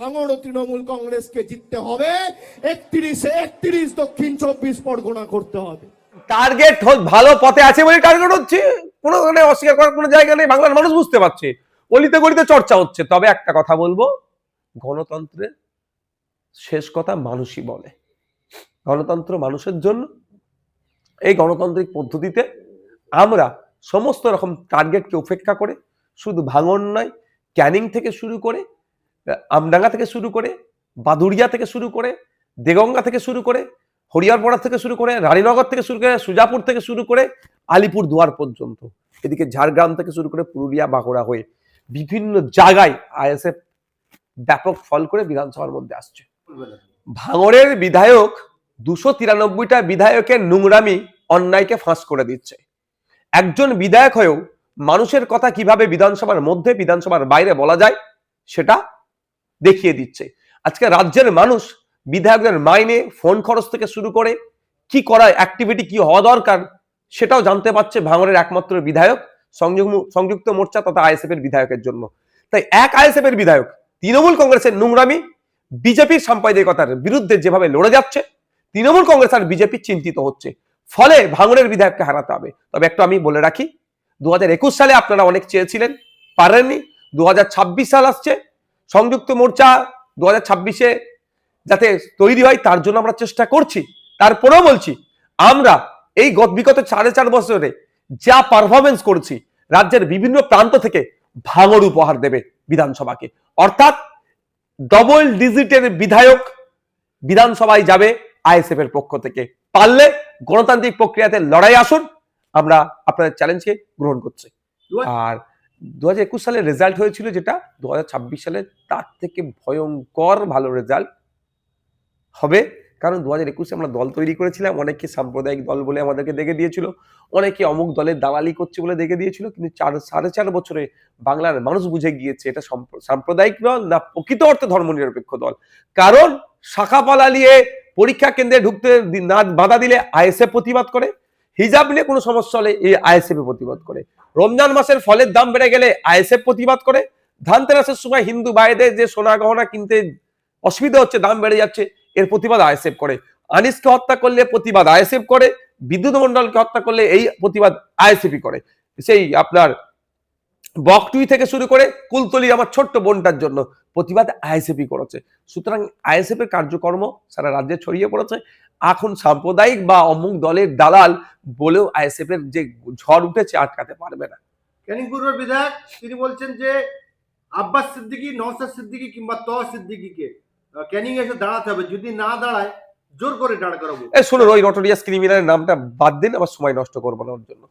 ভাঙড় তৃণমূল কংগ্রেসকে জিততে হবে। একত্রিশে একত্রিশ দক্ষিণ চব্বিশ পরগনা করতে হবে। টার্গেট ভালো পথে আছে বলে টার্গেট হচ্ছে। কোনো অস্বীকার করার কোনো জায়গা নেই, বাংলার মানুষ বুঝতে পারছে। অলিতে গলিতে চর্চা হচ্ছে। তবে একটা কথা বলব গণতন্ত্রের শেষ কথা মানুষই বলে। গণতন্ত্র মানুষের জন্য, এই গণতান্ত্রিক পদ্ধতিতে আমরা সমস্ত রকম টার্গেটকে উপেক্ষা করে, শুধু ভাঙন নয়, ক্যানিং থেকে শুরু করে আমডাঙ্গা থেকে শুরু করে বাদুরিয়া থেকে শুরু করে দেগঙ্গা থেকে শুরু করে হরিয়ারপাড়া থেকে শুরু করে রানীনগর থেকে শুরু করে সুজাপুর থেকে শুরু করে আলিপুর দুয়ার পর্যন্ত। এদিকে ঝাড়গ্রাম থেকে শুরু করে পুরুলিয়া, বাঁকুড়া হয়ে বিভিন্ন জায়গায় আইএসএফ ব্যাপক ফল করে বিধানসভার মধ্যে আসছে। ভাঙড়ের বিধায়ক দুশো তিরানব্বইটা বিধায়কের নোংরামি অন্যায়কে ফাঁস করে দিচ্ছে। একজন বিধায়ক হয়েও মানুষের কথা কীভাবে বিধানসভার মধ্যে, বিধানসভার বাইরে বলা যায়, সেটা দেখিয়ে দিচ্ছে। আজকে রাজ্যের মানুষ বিধায়কদের মাইনে, ফোন খরচ থেকে শুরু করে কি করা অ্যাক্টিভিটি কি হওয়া দরকার, সেটাও জানতে পারছে ভাঙড়ের একমাত্র বিধায়ক সংযুক্ত মোর্চা তথা আইএসএফ এর বিধায়কের জন্য। তাই এক আইএসএফ এর বিধায়ক, তৃণমূল কংগ্রেসের নোংরামি বিজেপির সাম্প্রদায়িকতার বিরুদ্ধে যেভাবে লড়ে যাচ্ছে, তৃণমূল কংগ্রেস আর বিজেপি চিন্তিত হচ্ছে। ফলে ভাঙড়ের বিধায়ককে হারাতে হবে। তবে একটু আমি বলে রাখি, দু হাজার একুশ সালে আপনারা অনেক চেয়েছিলেন, পারেননি। দু হাজার ছাব্বিশ সাল আসছে সংযুক্ত মোর্চা দু হাজার ছাব্বিশে যাতে তৈরি হয় তার জন্য আমরা চেষ্টা করছি। তারপরেও বলছি আমরা এই গত বিগত সাড়ে চার বছরে যা পারফরমেন্স করছি রাজ্যের বিভিন্ন প্রান্ত থেকে ভাঙর উপহার দেবে বিধানসভাকে। অর্থাৎ ডবল ডিজিটের বিধায়ক বিধানসভায় যাবে আইএসএফ এর পক্ষ থেকে। পারলে গণতান্ত্রিক প্রক্রিয়াতে লড়াই আসুন আমরা আপনাদের চ্যালেঞ্জকে গ্রহণ করছি। আর দু হাজার একুশ সালে রেজাল্ট হয়েছিল যেটা, দু হাজার ছাব্বিশ সালে তার থেকে ভয়ঙ্কর ভালো রেজাল্ট হবে। কারণ দু হাজার একুশে আমরা দল তৈরি করেছিলাম অনেকে সাম্প্রদায়িক দল বলে আমাদেরকে দেখে দিয়েছিল, অনেকে অমুক দলের দালালি করছে বলে দেখে দিয়েছিল, কিন্তু চার, সাড়ে চার বছরে বাংলার মানুষ বুঝে গিয়েছে এটা সম্প- সাম্প্রদায়িক দল না প্রকৃত অর্থে ধর্মনিরপেক্ষ দল। কারণ শাখা পালা নিয়ে পরীক্ষা কেন্দ্রে ঢুকতে না বাধা দিলে আইএসএ প্রতিবাদ করে হিজাব নিয়ে কোনো সমস্যা হলে এই আইএসএফ প্রতিবাদ করে। রমজান মাসের ফলের দাম বেড়ে গেলে আইএসএফ প্রতিবাদ করে। ধানতেরাসের সময় হিন্দু ভাইদের যে সোনা গহনা কিনতে অসুবিধা হচ্ছে, দাম বেড়ে যাচ্ছে, এর প্রতিবাদ আইএসএফ করে। আনিসকে হত্যা করলে প্রতিবাদ আইএসএফ করে, বিদ্যুৎ মন্ডলকে হত্যা করলে এই প্রতিবাদ আইএসএফই করে। সেই আপনার বকটুই থেকে শুরু করে কুলতলি আমার ছোট্ট বোনটার জন্য প্রতিবাদ আইএসএফই করেছে। সুতরাং আইএসএফ এর কার্যকর্ম সারা রাজ্যে ছড়িয়ে পড়েছে। এখন সাম্প্রদায়িক বা অমুক দলের দালাল বলেও আইএসএফ এর যে ঝড় উঠেছে আটকাতে পারবে না। ক্যানিং পূর্বের বিধায়ক তিনি বলছেন যে আব্বাস সিদ্দিকি নওসাদ সিদ্দিকি কিংবা ত সিদ্দিকি কে ক্যানিং এসে দাঁড়াতে হবে। যদি না দাঁড়ায় জোর করে দাঁড় করাবো। এই শুনুন ওই নটোরিয়াস ক্রিমিনালের নামটা বাদ দিন আবার সময় নষ্ট করব না ওর জন্য।